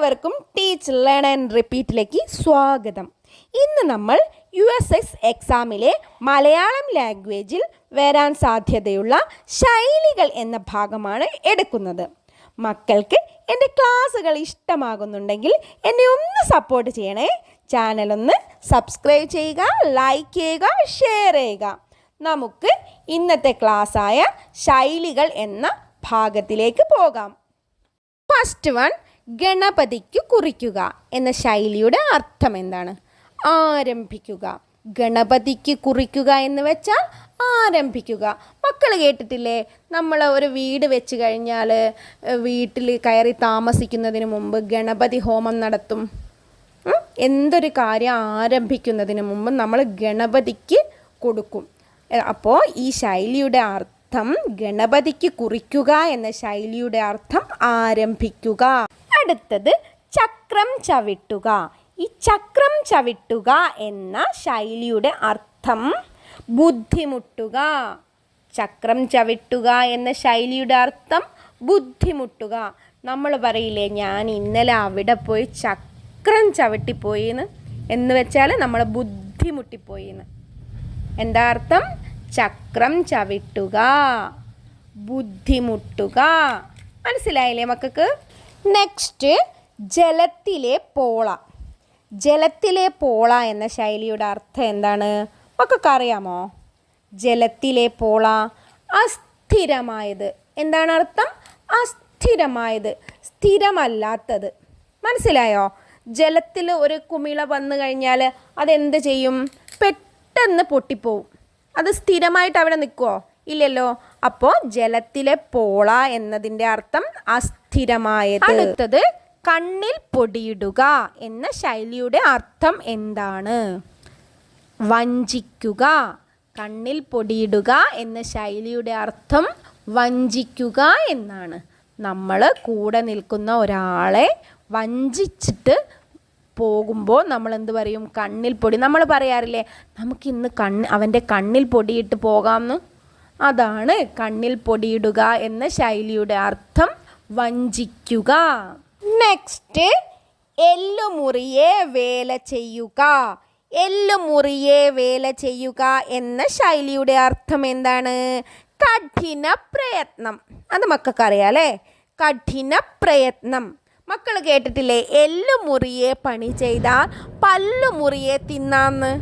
ഏവർക്കും teach learn and റിപ്പീറ്റിലേക്ക് സ്വാഗതം. ഇന്ന് നമ്മൾ യു എസ് എസ് എക്സാമിലെ മലയാളം ലാംഗ്വേജിൽ വരാൻ സാധ്യതയുള്ള ശൈലികൾ എന്ന ഭാഗമാണ് എടുക്കുന്നത്. മക്കൾക്ക് എന്റെ ക്ലാസ്സുകൾ ഇഷ്ടമാകുന്നുണ്ടെങ്കിൽ എന്നെ ഒന്ന് സപ്പോർട്ട് ചെയ്യണേ. ചാനൽ ഒന്ന് സബ്സ്ക്രൈബ് ചെയ്യുക ലൈക്ക് ചെയ്യുക ഷെയർ ചെയ്യുക. നമുക്ക് ഇന്നത്തെ ക്ലാസ്സായ ശൈലികൾ എന്ന ഭാഗത്തിലേക്ക് പോകാം. ഫസ്റ്റ് വൺ ഗണപതിക്ക് കുറിക്കുക എന്ന ശൈലിയുടെ അർത്ഥം എന്താണ്? ആരംഭിക്കുക. ഗണപതിക്ക് കുറിക്കുക എന്ന് വെച്ചാൽ ആരംഭിക്കുക. മക്കൾ കേട്ടിട്ടില്ലേ? നമ്മൾ ഒരു വീട് വെച്ച് കഴിഞ്ഞാൽ വീട്ടിൽ കയറി താമസിക്കുന്നതിന് മുമ്പ് ഗണപതി ഹോമം നടത്തും. എന്തൊരു കാര്യം ആരംഭിക്കുന്നതിന് മുമ്പ് നമ്മൾ ഗണപതിക്ക് കൊടുക്കും. അപ്പോൾ ഈ ശൈലിയുടെ അർത്ഥം ഗണപതിക്ക് കുറിക്കുക എന്ന ശൈലിയുടെ അർത്ഥം ആരംഭിക്കുക. അടുത്തത് ചക്രം ചവിട്ടുക. ഈ ചക്രം ചവിട്ടുക എന്ന ശൈലിയുടെ അർത്ഥം ബുദ്ധിമുട്ടുക. ചക്രം ചവിട്ടുക എന്ന ശൈലിയുടെ അർത്ഥം ബുദ്ധിമുട്ടുക. നമ്മൾ പറയില്ലേ ഞാൻ ഇന്നലെ അവിടെ പോയി ചക്രം ചവിട്ടിപ്പോയി എന്ന് വെച്ചാൽ നമ്മൾ ബുദ്ധിമുട്ടിപ്പോയി എന്ന് എന്താ അർത്ഥം? ചക്രം ചവിട്ടുക. ബുദ്ധിമുട്ടുക. മനസ്സിലായില്ലേ മക്കൾക്ക് നെക്സ്റ്റ് ജലത്തിലെ പോള. ജലത്തിലെ പോള എന്ന ശൈലിയുടെ അർത്ഥം എന്താണ്? മക്കൾക്ക് അറിയാമോ? ജലത്തിലെ പോള അസ്ഥിരമായത്. എന്താണ് അർത്ഥം? അസ്ഥിരമായത്. സ്ഥിരമല്ലാത്തത്. മനസ്സിലായോ? ജലത്തിൽ ഒരു കുമിള വന്നു കഴിഞ്ഞാൽ അതെന്ത് ചെയ്യും? പെട്ടെന്ന് പൊട്ടിപ്പോവും. അത് സ്ഥിരമായിട്ട് അവിടെ നിൽക്കുമോ ഇല്ലല്ലോ. അപ്പോൾ ജലത്തിലെ പോള എന്നതിന്റെ അർത്ഥം അസ്ഥിരമായത്. അടുത്തത് കണ്ണിൽ പൊടിയിടുക എന്ന ശൈലിയുടെ അർത്ഥം എന്താണ്? വഞ്ചിക്കുക. കണ്ണിൽ പൊടിയിടുക എന്ന ശൈലിയുടെ അർത്ഥം വഞ്ചിക്കുക എന്നാണ്. നമ്മൾ കൂടെ നിൽക്കുന്ന ഒരാളെ വഞ്ചിച്ചിട്ട് പോകുമ്പോൾ നമ്മൾ എന്ത് പറയും? കണ്ണിൽ പൊടി. നമ്മൾ പറയാറില്ലേ നമുക്ക് ഇന്ന് കണ്ണ് അവന്റെ കണ്ണിൽ പൊടിയിട്ട് പോകാമെന്ന് അതാണ് കണ്ണിൽ പൊടിയിടുക എന്ന ശൈലിയുടെ അർത്ഥം വഞ്ചിക്കുക. നെക്സ്റ്റ് എല്ലുമുറിയെ വേല ചെയ്യുക. എല്ലുമുറിയെ വേല ചെയ്യുക എന്ന ശൈലിയുടെ അർത്ഥം എന്താണ്? കഠിന പ്രയത്നം. അത് മക്കൾക്ക് അറിയാം അല്ലേ കഠിന പ്രയത്നം. മക്കൾ കേട്ടിട്ടില്ലേ? എല്ലുമുറിയെ പണി ചെയ്താൽ പല്ലുമുറിയെ തിന്നാന്ന്.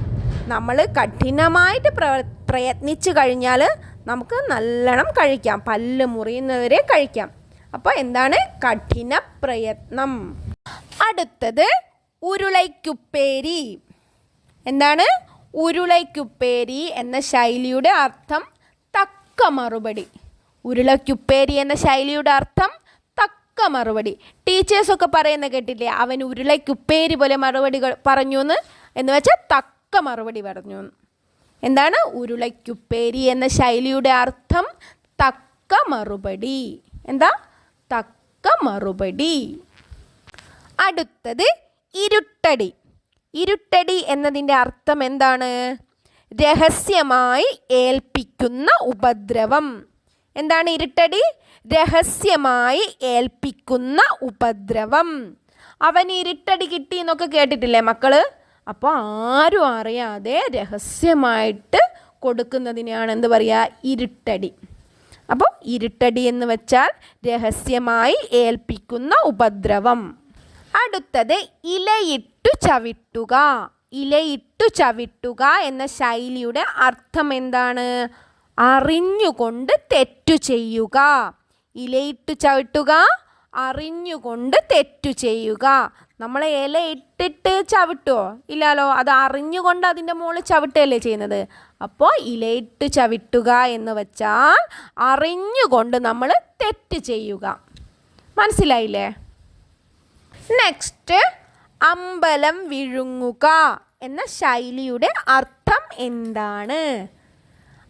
നമ്മൾ കഠിനമായിട്ട് പ്ര പ്രയത്നിച്ചു കഴിഞ്ഞാൽ നമുക്ക് നല്ലോണം കഴിക്കാം. പല്ല് മുറിയുന്നവരെ കഴിക്കാം. അപ്പോൾ എന്താണ്? കഠിന പ്രയത്നം. അടുത്തത് ഉരുളയ്ക്കുപ്പേരി. എന്താണ്? ഉരുളയ്ക്കുപ്പേരി എന്ന ശൈലിയുടെ അർത്ഥം തക്ക മറുപടി. ഉരുളയ്ക്കുപ്പേരി എന്ന ശൈലിയുടെ അർത്ഥം തക്ക മറുപടി. ടീച്ചേഴ്സൊക്കെ പറയുന്ന കേട്ടില്ലേ? അവൻ ഉരുളയ്ക്കുപ്പേരി പോലെ മറുപടി പറഞ്ഞു എന്ന് എന്ന് വെച്ചാൽ തക്ക മറുപടി പറഞ്ഞു എന്താണ്? ഉരുളയ്ക്കുപ്പേരി എന്ന ശൈലിയുടെ അർത്ഥം തക്ക മറുപടി. എന്താ? തക്ക മറുപടി. അടുത്തത് ഇരുട്ടടി. ഇരുട്ടടി എന്നതിന്റെ അർത്ഥം എന്താണ്? രഹസ്യമായി ഏൽപ്പിക്കുന്ന ഉപദ്രവം. എന്താണ് ഇരുട്ടടി? രഹസ്യമായി ഏൽപ്പിക്കുന്ന ഉപദ്രവം. അവൻ ഇരുട്ടടി കിട്ടി എന്നൊക്കെ കേട്ടിട്ടില്ലേ മക്കൾ? അപ്പോൾ ആരും അറിയാതെ രഹസ്യമായിട്ട് കൊടുക്കുന്നതിനെയാണ് എന്ത് പറയുക? ഇരുട്ടടി. അപ്പോൾ ഇരുട്ടടി എന്ന് വെച്ചാൽ രഹസ്യമായി ഏൽപ്പിക്കുന്ന ഉപദ്രവം. അടുത്തത് ഇലയിട്ടു ചവിട്ടുക. ഇലയിട്ടു ചവിട്ടുക എന്ന ശൈലിയുടെ അർത്ഥം എന്താണ്? അറിഞ്ഞുകൊണ്ട് തെറ്റു ചെയ്യുക. ഇലയിട്ടു ചവിട്ടുക അറിഞ്ഞുകൊണ്ട് തെറ്റു ചെയ്യുക. നമ്മൾ ഇല ഇട്ടിട്ട് ചവിട്ടുമോ ഇല്ലല്ലോ അത് അറിഞ്ഞുകൊണ്ട് അതിന്റെ മുകളിൽ ചവിട്ടുകയല്ലേ ചെയ്യുന്നത്? അപ്പോൾ ഇലയിട്ട് ചവിട്ടുക എന്ന് വെച്ചാൽ അറിഞ്ഞുകൊണ്ട് നമ്മൾ തെറ്റ് ചെയ്യുക. മനസ്സിലായില്ലേ? നെക്സ്റ്റ് അമ്പലം വിഴുങ്ങുക എന്ന ശൈലിയുടെ അർത്ഥം എന്താണ്?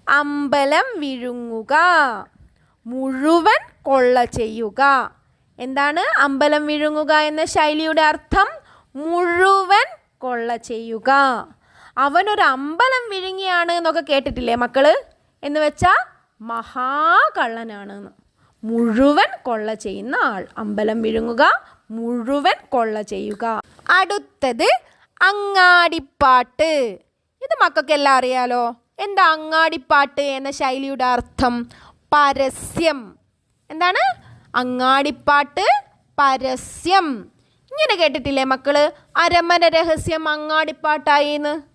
അമ്പലം വിഴുങ്ങുക മുഴുവൻ കൊള്ള ചെയ്യുക. എന്താണ് അമ്പലം വിഴുങ്ങുക എന്ന ശൈലിയുടെ അർത്ഥം? മുഴുവൻ കൊള്ള ചെയ്യുക. അവനൊരു അമ്പലം വിഴുങ്ങിയാണ് എന്നൊക്കെ കേട്ടിട്ടില്ലേ മക്കൾ? എന്ന് വെച്ചാൽ മഹാകള്ളനാണ് എന്ന്. മുഴുവൻ കൊള്ള ചെയ്യുന്ന ആൾ. അമ്പലം വിഴുങ്ങുക മുഴുവൻ കൊള്ള ചെയ്യുക. അടുത്തത് അങ്ങാടിപ്പാട്ട്. ഇത് മക്കൾക്കെല്ലാം അറിയാലോ? എന്താ അങ്ങാടിപ്പാട്ട് എന്ന ശൈലിയുടെ അർത്ഥം? പരസ്യം. എന്താണ്? അങ്ങാടിപ്പാട്ട് പരസ്യം. ഇങ്ങനെ കേട്ടിട്ടില്ലേ മക്കൾ? അരമന രഹസ്യം അങ്ങാടിപ്പാട്ടായിന്ന്.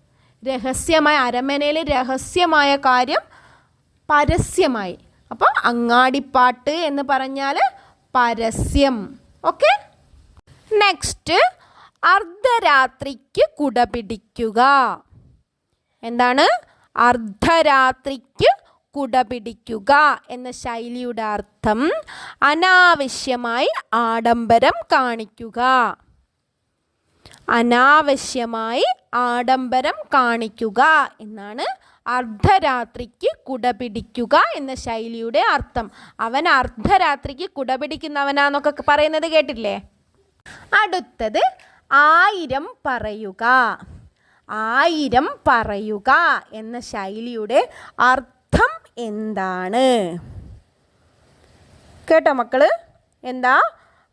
രഹസ്യമായ അരമനയിലെ രഹസ്യമായ കാര്യം പരസ്യമായി. അപ്പോൾ അങ്ങാടിപ്പാട്ട് എന്ന് പറഞ്ഞാൽ പരസ്യം. ഓക്കെ? നെക്സ്റ്റ് അർദ്ധരാത്രിക്ക് കുട പിടിക്കുക എന്താണ്? അർദ്ധരാത്രിക്ക് കുട പിടിക്കുക എന്ന ശൈലിയുടെ അർത്ഥം അനാവശ്യമായി ആഡംബരം കാണിക്കുക. അനാവശ്യമായി ആഡംബരം കാണിക്കുക എന്നാണ് അർദ്ധരാത്രിക്ക് കുടപിടിക്കുക എന്ന ശൈലിയുടെ അർത്ഥം. അവൻ അർദ്ധരാത്രിക്ക് കുട പിടിക്കുന്നവനാന്നൊക്കെ പറയുന്നത് കേട്ടില്ലേ? അടുത്തത് ആയിരം പറയുക. ആയിരം പറയുക എന്ന ശൈലിയുടെ അർത്ഥം എന്താണ്? കേട്ടോ മക്കൾ? എന്താ?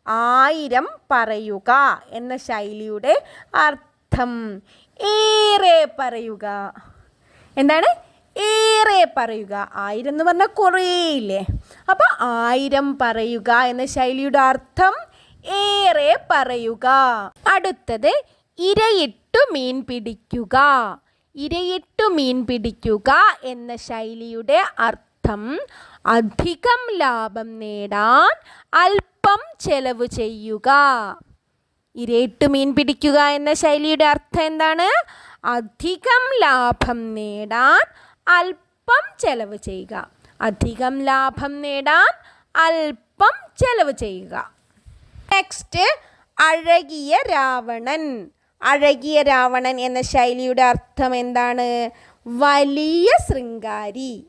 ആയിരം പറയുക എന്ന ശൈലിയുടെ അർത്ഥം. ഏറെ പറയുക. എന്താണ്? ഏറെ പറയുക. ആയിരം എന്ന് പറഞ്ഞാൽ കുറേ ഇല്ലേ അപ്പോൾ ആയിരം പറയുക എന്ന ശൈലിയുടെ അർത്ഥം ഏറെ പറയുക. അടുത്തത് ഇരയിട്ടു മീൻ പിടിക്കുക. ഇരയിട്ടു മീൻ പിടിക്കുക എന്ന ശൈലിയുടെ അർത്ഥം അധികം ലാഭം നേടാൻ അല്പം ചെലവ് ചെയ്യുക. ഇരയിട്ട് മീൻ പിടിക്കുക എന്ന ശൈലിയുടെ അർത്ഥം എന്താണ്? അധികം ലാഭം നേടാൻ അല്പം ചെലവ് ചെയ്യുക. അധികം ലാഭം നേടാൻ അല്പം ചെലവ് ചെയ്യുക. നെക്സ്റ്റ് അഴകിയ രാവണൻ. അഴകിയ രാവണൻ എന്ന ശൈലിയുടെ അർത്ഥം എന്താണ്? വലിയ ശൃംഗാരി.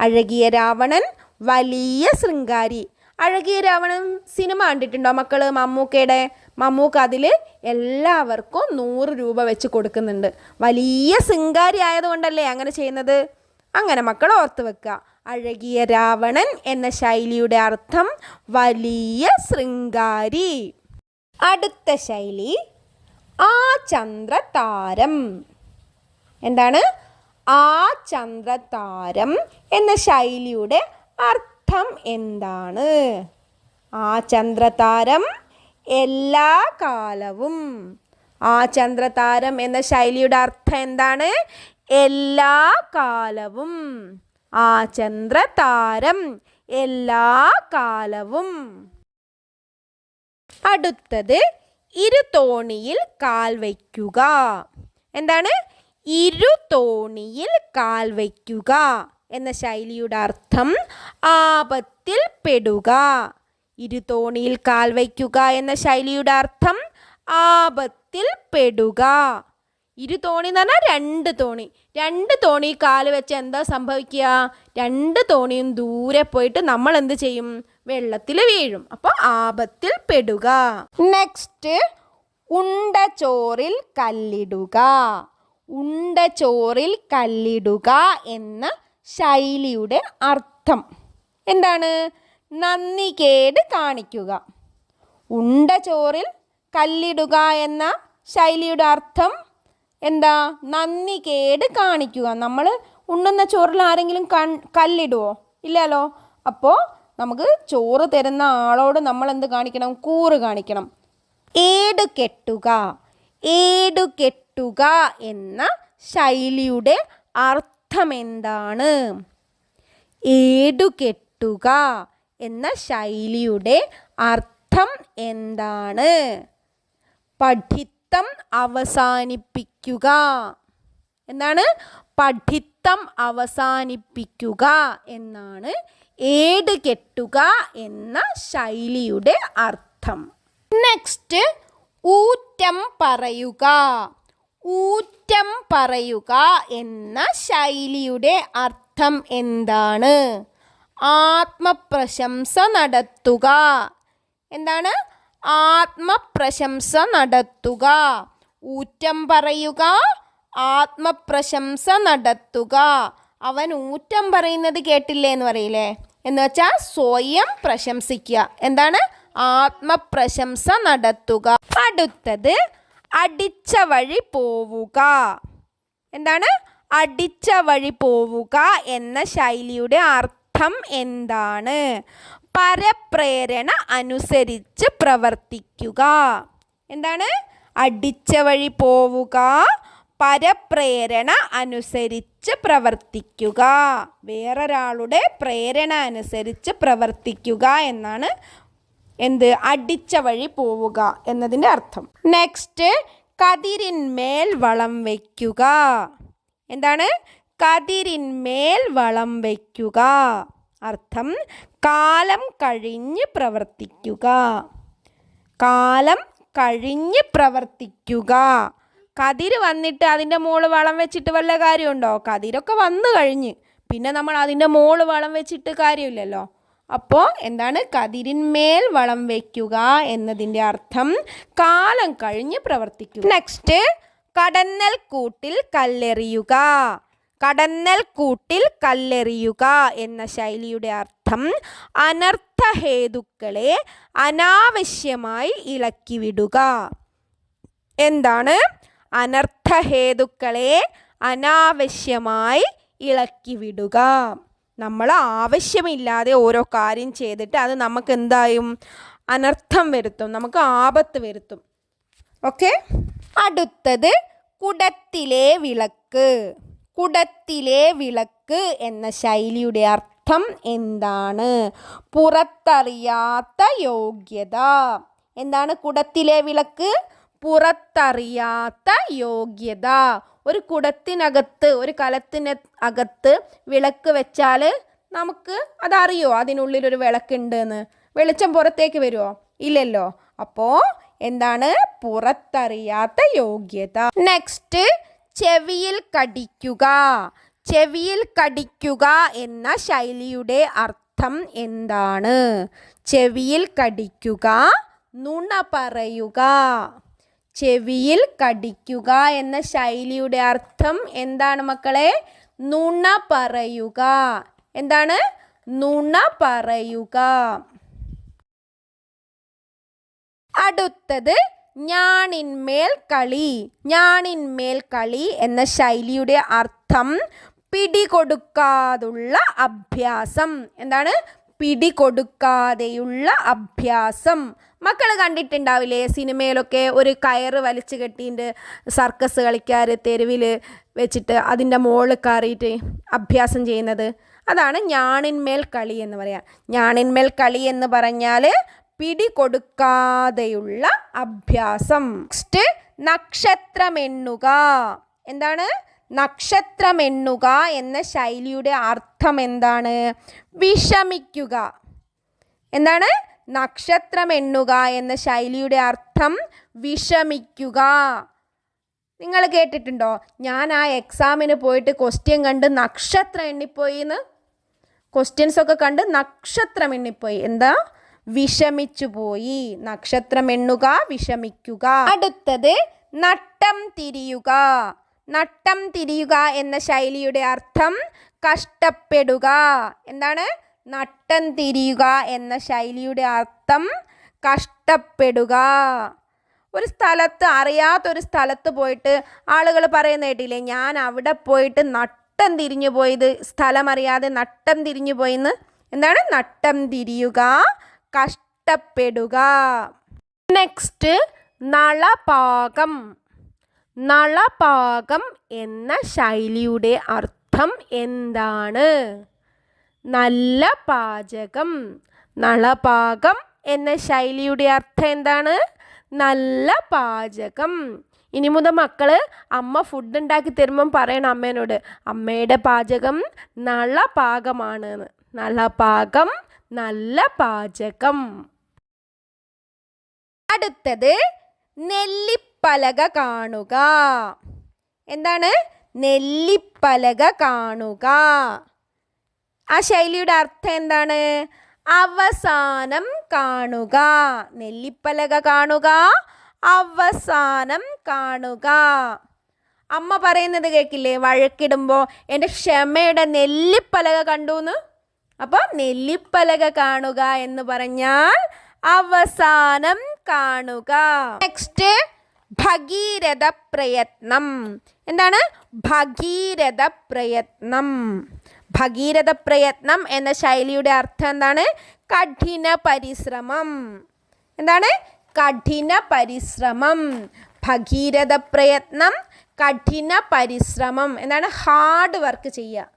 അഴകിയ രാവണൻ വലിയ ശൃംഗാരി. അഴകിയ രാവണൻ സിനിമ കണ്ടിട്ടുണ്ടോ മക്കൾ? മമ്മൂക്കയുടെ മമ്മൂക്ക അതിൽ എല്ലാവർക്കും നൂറ് രൂപ വെച്ച് കൊടുക്കുന്നുണ്ട്. വലിയ ശൃംഗാരി ആയതുകൊണ്ടല്ലേ അങ്ങനെ ചെയ്യുന്നത്? അങ്ങനെ മക്കൾ ഓർത്ത് വെക്കുക. അഴകിയ രാവണൻ എന്ന ശൈലിയുടെ അർത്ഥം വലിയ ശൃംഗാരി. അടുത്ത ശൈലി ആ ചന്ദ്രതാരം. എന്താണ്? ആ ചന്ദ്രതാരം എന്ന ശൈലിയുടെ അർത്ഥം എന്താണ്? ആ ചന്ദ്രതാരം എല്ലാ കാലവും. ആ ചന്ദ്രതാരം എന്ന ശൈലിയുടെ അർത്ഥം എന്താണ്? എല്ലാ കാലവും. ആ ചന്ദ്രതാരം എല്ലാ കാലവും. അടുത്തത് ഇരുതോണിയിൽ കാൽ വയ്ക്കുക. എന്താണ്? ഇരുതോണിയിൽ കാൽ വയ്ക്കുക എന്ന ശൈലിയുടെ അർത്ഥം ആപത്തിൽ പെടുക. ഇരുതോണിയിൽ കാൽ വയ്ക്കുക എന്ന ശൈലിയുടെ അർത്ഥം ആപത്തിൽ പെടുക. ഇരു തോണി എന്ന് പറഞ്ഞാൽ രണ്ട് തോണി. രണ്ട് തോണി കാൽ വെച്ച് എന്താ സംഭവിക്കുക? രണ്ട് തോണിയും ദൂരെ പോയിട്ട് നമ്മൾ എന്ത് ചെയ്യും? വെള്ളത്തിൽ വീഴും. അപ്പോൾ ആപത്തിൽ പെടുക. നെക്സ്റ്റ് ഉണ്ട കല്ലിടുക. ഉണ്ട ചോറിൽ കല്ലിടുക എന്ന ശൈലിയുടെ അർത്ഥം. എന്താണ്? നന്ദികേട് കാണിക്കുക. ഉണ്ട ചോറിൽ കല്ലിടുക എന്ന ശൈലിയുടെ അർത്ഥം എന്താ? നന്ദികേട് കാണിക്കുക. നമ്മൾ ഉണ്ണുന്ന ചോറിൽ ആരെങ്കിലും കൺ കല്ലിടുവോ? ഇല്ലല്ലോ. അപ്പോൾ നമുക്ക് ചോറ് തരുന്ന ആളോട് നമ്മൾ എന്ത് കാണിക്കണം? കൂറ് കാണിക്കണം. ഏട് കെട്ടുക ഏടു എന്ന ശൈലിയുടെ അർത്ഥം എന്താണ് ഏടുകെട്ടുക എന്ന ശൈലിയുടെ അർത്ഥം എന്താണ്? പഠിത്തം അവസാനിപ്പിക്കുക. എന്താണ്? പഠിത്തം അവസാനിപ്പിക്കുക എന്നാണ് ഏട് കെട്ടുക എന്ന ശൈലിയുടെ അർത്ഥം. നെക്സ്റ്റ് ഊറ്റം പറയുക. ഊറ്റം പറയുക എന്ന ശൈലിയുടെ അർത്ഥം എന്താണ്? ആത്മപ്രശംസ നടത്തുക. എന്താണ്? ആത്മപ്രശംസ നടത്തുക. ഊറ്റം പറയുക ആത്മപ്രശംസ നടത്തുക. അവൻ ഊറ്റം പറയുന്നത് കേട്ടില്ലേ എന്ന് പറയില്ലേ? എന്ന് വെച്ചാൽ സ്വയം പ്രശംസിക്കുക. എന്താണ്? ആത്മപ്രശംസ നടത്തുക. അടുത്തത് അടിച്ച വഴി പോവുക. എന്താണ്? അടിച്ച വഴി പോവുക എന്ന ശൈലിയുടെ അർത്ഥം എന്താണ്? പരപ്രേരണ അനുസരിച്ച് പ്രവർത്തിക്കുക. എന്താണ്? അടിച്ച വഴി പോവുക പരപ്രേരണ അനുസരിച്ച് പ്രവർത്തിക്കുക. വേറൊരാളുടെ പ്രേരണ അനുസരിച്ച് പ്രവർത്തിക്കുക എന്നാണ് എന്ത്? അടിച്ച വഴി പോവുക എന്നതിന്റെ അർത്ഥം. നെക്സ്റ്റ് കതിരിന്മേൽ വളം വയ്ക്കുക. എന്താണ്? കതിരിന്മേൽ വളം വയ്ക്കുക. അർത്ഥം കാലം കഴിഞ്ഞ് പ്രവർത്തിക്കുക. കാലം കഴിഞ്ഞ് പ്രവർത്തിക്കുക. കതിര് വന്നിട്ട് അതിന്റെ മോൾ വളം വെച്ചിട്ട് വല്ല കാര്യമുണ്ടോ? കതിരൊക്കെ വന്നു കഴിഞ്ഞ്. പിന്നെ നമ്മൾ അതിന്റെ മോൾ വളം വെച്ചിട്ട് കാര്യമില്ലല്ലോ. അപ്പോൾ എന്താണ്? കതിരിന്മേൽ വളം വയ്ക്കുക എന്നതിന്റെ അർത്ഥം കാലം കഴിഞ്ഞ് പ്രവർത്തിക്കുക. നെക്സ്റ്റ് കടന്നൽ കൂട്ടിൽ കല്ലെറിയുക. കടന്നൽ കൂട്ടിൽ കല്ലെറിയുക എന്ന ശൈലിയുടെ അർത്ഥം അനർത്ഥഹേതുക്കളെ അനാവശ്യമായി ഇളക്കി വിടുക. എന്താണ്? അനർത്ഥഹേതുക്കളെ അനാവശ്യമായി ഇളക്കി വിടുക. നമ്മൾ ആവശ്യമില്ലാതെ ഓരോ കാര്യം ചെയ്തിട്ട് അത് നമുക്ക് എന്തായും അനർത്ഥം വരുത്തും നമുക്ക് ആപത്ത് വരുത്തും. ഓക്കെ? അടുത്തത് കുടത്തിലെ വിളക്ക്. കുടത്തിലെ വിളക്ക് എന്ന ശൈലിയുടെ അർത്ഥം എന്താണ്? പുറത്തറിയാത്ത യോഗ്യത. എന്താണ് കുടത്തിലെ വിളക്ക്? പുറത്തറിയാത്ത യോഗ്യത. ഒരു കുടത്തിനകത്ത് ഒരു കലത്തിന് അകത്ത് വിളക്ക് വെച്ചാൽ നമുക്ക് അതറിയോ അതിനുള്ളിൽ ഒരു വിളക്കുണ്ട് എന്ന് വെളിച്ചം പുറത്തേക്ക് വരുമോ ഇല്ലല്ലോ. അപ്പോ എന്താണ്? പുറത്തറിയാത്ത യോഗ്യത. നെക്സ്റ്റ് ചെവിയിൽ കടിക്കുക. ചെവിയിൽ കടിക്കുക എന്ന ശൈലിയുടെ അർത്ഥം എന്താണ്? ചെവിയിൽ കടിക്കുക നുണ പറയുക. ചെവിയിൽ കടിക്കുക എന്ന ശൈലിയുടെ അർത്ഥം എന്താണ് മക്കളെ? നുണ പറയുക. എന്താണ്? നുണ പറയുക. അടുത്തത് ഞാണിന്മേൽ കളി. ഞാണിന്മേൽ കളി എന്ന ശൈലിയുടെ അർത്ഥം പിടികൊടുക്കാതുള്ള അഭ്യാസം. എന്താണ്? പിടികൊടുക്കാതെയുള്ള അഭ്യാസം. മക്കൾ കണ്ടിട്ടുണ്ടാവില്ലേ? സിനിമയിലൊക്കെ ഒരു കയറ് വലിച്ചു കെട്ടിയിട്ട് സർക്കസ് കളിക്കാർ തെരുവിൽ വെച്ചിട്ട് അതിന്റെ മുകളിൽ കയറിയിട്ട് അഭ്യാസം ചെയ്യുന്നത്. അതാണ് ഞാണിന്മേൽ കളി എന്ന് പറയാം. ഞാണിന്മേൽ കളി എന്ന് പറഞ്ഞാൽ പിടി കൊടുക്കാതെയുള്ള അഭ്യാസം. നെക്സ്റ്റ് നക്ഷത്രമെണ്ണുക. എന്താണ്? നക്ഷത്രമെണ്ണുക എന്ന ശൈലിയുടെ അർത്ഥം എന്താണ് വിഷമിക്കുക. എന്താണ്? നക്ഷത്രമെണ്ണുക എന്ന ശൈലിയുടെ അർത്ഥം വിഷമിക്കുക. നിങ്ങൾ കേട്ടിട്ടുണ്ടോ? ഞാൻ ആ എക്സാമിന് പോയിട്ട് ക്വസ്റ്റ്യൻ കണ്ട് നക്ഷത്രം എണ്ണിപ്പോയി എന്ന് ക്വസ്റ്റ്യൻസ് ഒക്കെ കണ്ട് നക്ഷത്രം എണ്ണിപ്പോയി. എന്താ? വിഷമിച്ചു പോയി. നക്ഷത്രം എണ്ണുക വിഷമിക്കുക. അടുത്തത് നട്ടം തിരിയുക. നട്ടം തിരിയുക എന്ന ശൈലിയുടെ അർത്ഥം കഷ്ടപ്പെടുക. എന്താണ്? നട്ടം തിരിയുക എന്ന ശൈലിയുടെ അർത്ഥം കഷ്ടപ്പെടുക. ഒരു സ്ഥലത്ത് അറിയാത്തൊരു സ്ഥലത്ത് പോയിട്ട് ആളുകൾ പറയുന്ന കേട്ടില്ലേ ഞാൻ അവിടെ പോയിട്ട് നട്ടം തിരിഞ്ഞു പോയത് സ്ഥലം അറിയാതെ നട്ടം തിരിഞ്ഞു പോയിന്ന്? എന്താണ്? നട്ടം തിരിയുക കഷ്ടപ്പെടുക. നെക്സ്റ്റ് നളപാകം. നളപാകം എന്ന ശൈലിയുടെ അർത്ഥം എന്താണ്? നല്ല പാചകം. നളപാകം എന്ന ശൈലിയുടെ അർത്ഥം എന്താണ്? നല്ല പാചകം. ഇനി മുതൽ മക്കൾ അമ്മ ഫുഡ് ഉണ്ടാക്കി തരുമ്പം പറയണം അമ്മേനോട്. അമ്മയുടെ പാചകം നല്ല പാകമാണ് നല്ല നളപാകം നല്ല പാചകം. അടുത്തത് നെല്ലിപ്പലക കാണുക. എന്താണ്? നെല്ലിപ്പലക കാണുക. ആ ശൈലിയുടെ അർത്ഥം എന്താണ്? അവസാനം കാണുക. നെല്ലിപ്പലക കാണുക. അവസാനം കാണുക. അമ്മ പറയുന്നത് കേൾക്കില്ലേ? വഴക്കിടുമ്പോൾ എന്റെ ക്ഷമയുടെ നെല്ലിപ്പലക കണ്ടു എന്ന് അപ്പോൾ നെല്ലിപ്പലക കാണുക എന്ന് പറഞ്ഞാൽ അവസാനം കാണുക. നെക്സ്റ്റ് ഭഗീരഥ പ്രയത്നം എന്താണ്? ഭഗീരഥ പ്രയത്നം ഭഗീരഥ പ്രയത്നം എന്ന ശൈലിയുടെ അർത്ഥം എന്താണ്? കഠിന പരിശ്രമം എന്താണ്? കഠിന പരിശ്രമം ഭഗീരഥ പ്രയത്നം കഠിന പരിശ്രമം എന്താണ്? ഹാർഡ് വർക്ക് ചെയ്യുക.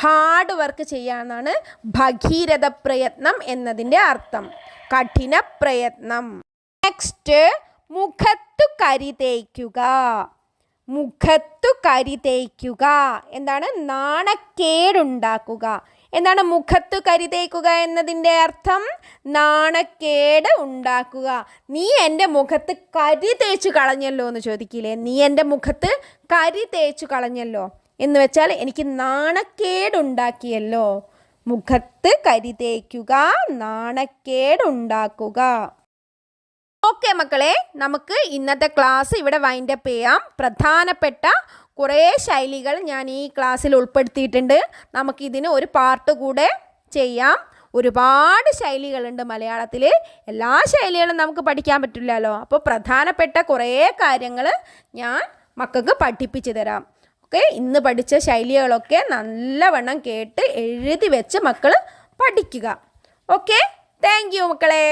ഹാർഡ് വർക്ക് ചെയ്യാന്നാണ് ഭഗീരഥ പ്രയത്നം എന്നതിന്റെ അർത്ഥം. കഠിന പ്രയത്നം നെക്സ്റ്റ് മുഖത്തു കരി തേക്കുക മുഖത്തു കരി തേക്കുക എന്താണ്? നാണക്കേടുണ്ടാക്കുക. എന്താണ് മുഖത്തു കരി തേക്കുക എന്നതിന്റെ അർത്ഥം? നാണക്കേട് ഉണ്ടാക്കുക. നീ എന്റെ മുഖത്ത് കരി തേച്ചു കളഞ്ഞല്ലോ എന്ന് ചോദിക്കില്ലേ? നീ എന്റെ മുഖത്ത് കരി തേച്ചു കളഞ്ഞല്ലോ എന്ന് വെച്ചാൽ എനിക്ക് നാണക്കേടുണ്ടാക്കിയല്ലോ. മുഖത്ത് കരി തേക്കുക നാണക്കേടുണ്ടാക്കുക. ഓക്കെ മക്കളെ നമുക്ക് ഇന്നത്തെ ക്ലാസ് ഇവിടെ വൈൻഡപ്പ് ചെയ്യാം. പ്രധാനപ്പെട്ട കുറേ ശൈലികൾ ഞാൻ ഈ ക്ലാസ്സിൽ ഉൾപ്പെടുത്തിയിട്ടുണ്ട്. നമുക്കിതിന് ഒരു പാർട്ട് കൂടെ ചെയ്യാം. ഒരുപാട് ശൈലികളുണ്ട് മലയാളത്തിൽ എല്ലാ ശൈലികളും നമുക്ക് പഠിക്കാൻ പറ്റില്ലല്ലോ. അപ്പോൾ പ്രധാനപ്പെട്ട കുറേ കാര്യങ്ങൾ ഞാൻ മക്കൾക്ക് പഠിപ്പിച്ചു തരാം. ഓക്കെ? ഇന്ന് പഠിച്ച ശൈലികളൊക്കെ നല്ലവണ്ണം കേട്ട് എഴുതി വെച്ച് മക്കൾ പഠിക്കുക. ഓക്കെ? താങ്ക് യു മക്കളെ.